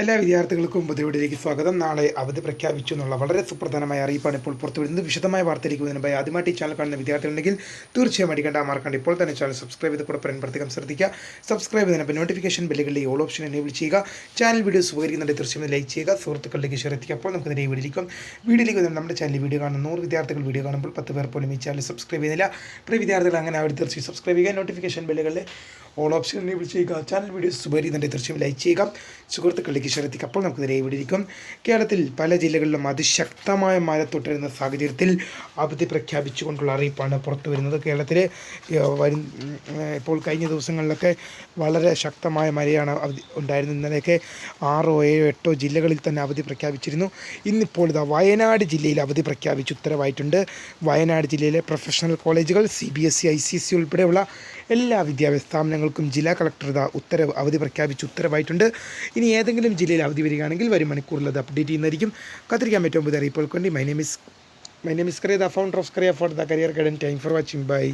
എല്ലാ വിദ്യാർത്ഥികൾക്കും പുതിയവിടിലേക്ക് സ്വാഗതം. നാളെ അവധി പ്രഖ്യാപിച്ചു എന്നുള്ള വളരെ സുപ്രധാനമായ അറിയിപ്പാണ് ഇപ്പോൾ പുറത്തുവിടുന്നത്. വിശദമായ വാർത്തയിലേക്ക് മുൻപായി ആദ്യമായിട്ട് ഈ ചാനൽ കാണുന്ന വിദ്യാർത്ഥികളുണ്ടെങ്കിൽ തീർച്ചയായും അടിക്കേണ്ട മാർക്കാണ്ട് ഇപ്പോൾ തന്നെ ചാനൽ സബ്സ്ക്രൈബ് ചെയ്ത് കൂടെ പ്രത്യേകം ശ്രദ്ധിക്കുക. സബ്സ്ക്രൈബ് ചെയ്തതിനപ്പോൾ നോട്ടിഫിക്കേഷൻ ബില്ലുകളിൽ ഓൾ ഓപ്ഷൻ എനേബിൾ ചെയ്യുക. ചാനൽ വീഡിയോസ് ഉപകരിക്കുന്നുണ്ട് തീർച്ചയായും ലൈക്ക് ചെയ്യുക. സുഹൃത്തുക്കളിലേക്ക് ഷെയർ എത്തിക്കുക. അപ്പോൾ നമുക്ക് നേരെ വീഡിയോയിലേക്കും വീഡിയോയിലേക്ക് വന്നാൽ നമ്മുടെ ചാനൽ വീഡിയോ കാണുന്ന നൂറ് വിദ്യാർത്ഥികൾ വീഡിയോ കാണുമ്പോൾ പത്ത് പേർ പോലും ഈ ചാനൽ സബ്സ്ക്രൈബ് ചെയ്യുന്നില്ല. പ്രിയ വിദ്യാർത്ഥികൾ അങ്ങനെ അവർ തീർച്ചയായും സബ്സ്ക്രൈബ് ചെയ്യുക. നോട്ടിഫിക്കേഷൻ ബില്ലുകളിൽ ഓൾ ഓപ്ഷൻ എനേബിൾ ചെയ്യുക. ചാനൽ വീഡിയോസ് ഉപകരിക്കുന്നുണ്ട് തീർച്ചയായും ലൈക്ക് ചെയ്യുക. സുഹൃത്തുക്കളിലേക്ക് ഷെയർ എത്തിക്കുക അപ്പോൾ നമുക്ക് നേരെ വീഡിയോയിലേക്കും കേരളത്തിൽ പല ജില്ലകളിലും അതിശക്തമായ മഴ തുടരുന്ന സാഹചര്യത്തിൽ അവധി പ്രഖ്യാപിച്ചുകൊണ്ടുള്ള അറിയിപ്പാണ് പുറത്തു വരുന്നത്. കേരളത്തിൽ വരും ഇപ്പോൾ കഴിഞ്ഞ ദിവസങ്ങളിലൊക്കെ വളരെ ശക്തമായ മഴയാണ് അവധി ഉണ്ടായിരുന്നത്. ഇന്നലെയൊക്കെ ആറോ ഏഴോ എട്ടോ ജില്ലകളിൽ തന്നെ അവധി പ്രഖ്യാപിച്ചിരുന്നു. ഇന്നിപ്പോൾ ഇതാ വയനാട് ജില്ലയിൽ അവധി പ്രഖ്യാപിച്ച് ഉത്തരവായിട്ടുണ്ട്. വയനാട് ജില്ലയിലെ പ്രൊഫഷണൽ കോളേജുകൾ C B S I C C ഉൾപ്പെടെയുള്ള എല്ലാ വിദ്യാഭ്യാസ സ്ഥാപനങ്ങൾക്കും ജില്ലാ കളക്ടർ ഉത്തരവ് അവധി പ്രഖ്യാപിച്ച് ഉത്തരവായിട്ടുണ്ട്. ഇനി ഏതെങ്കിലും ജില്ലയിൽ അവധി വരികയാണെങ്കിൽ വരും മണിക്കൂറിൽ അത് അപ്ഡേറ്റ് ചെയ്യുന്നതായിരിക്കും. കാത്തിരിക്കാൻ പറ്റും പുതിയ അറിയിപ്പുകൾക്ക് വേണ്ടി my name is my name is Kariya the founder of Kariya for the career guidance time for watching bye